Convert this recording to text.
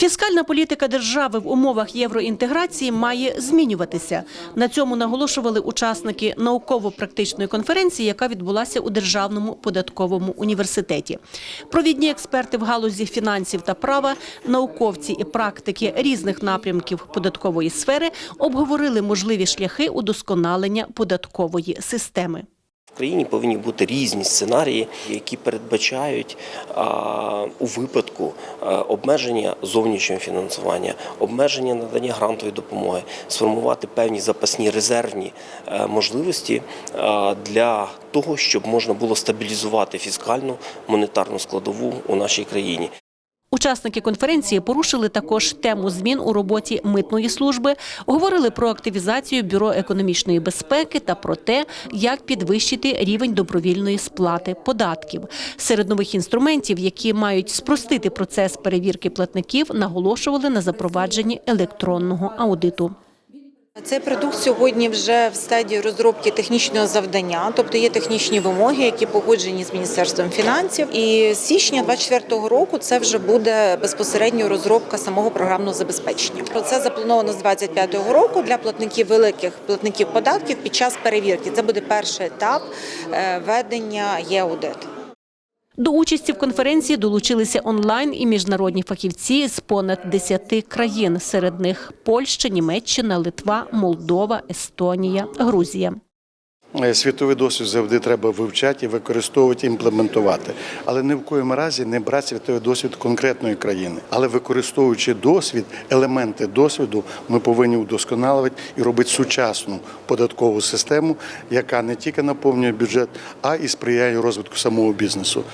Фіскальна політика держави в умовах євроінтеграції має змінюватися. На цьому наголошували учасники науково-практичної конференції, яка відбулася у Державному податковому університеті. Провідні експерти в галузі фінансів та права, науковці і практики різних напрямків податкової сфери обговорили можливі шляхи удосконалення податкової системи. В країні повинні бути різні сценарії, які передбачають у випадку обмеження зовнішнього фінансування, обмеження надання грантової допомоги, сформувати певні запасні резервні е, можливості для того, щоб можна було стабілізувати фіскальну монетарну складову у нашій країні. Учасники конференції порушили також тему змін у роботі митної служби, говорили про активізацію бюро економічної безпеки та про те, як підвищити рівень добровільної сплати податків. Серед нових інструментів, які мають спростити процес перевірки платників, наголошували на запровадженні електронного аудиту. Цей продукт сьогодні вже в стадії розробки технічного завдання, тобто є технічні вимоги, які погоджені з міністерством фінансів. І з січня 2024 року це вже буде безпосередньо розробка самого програмного забезпечення. Це заплановано з 2025 року для платників великих платників податків під час перевірки. Це буде перший етап е, ведення ЄАУДИТ. До участі в конференції долучилися онлайн і міжнародні фахівці з понад 10 країн. Серед них Польща, Німеччина, Литва, Молдова, Естонія, Грузія. Е, Світовий досвід завжди треба вивчати, використовувати, імплементувати. Але ні в коєму разі не брати світовий досвід конкретної країни. Але використовуючи досвід, елементи досвіду, ми повинні удосконалювати і робити сучасну податкову систему, яка не тільки наповнює бюджет, а і сприяє розвитку самого бізнесу.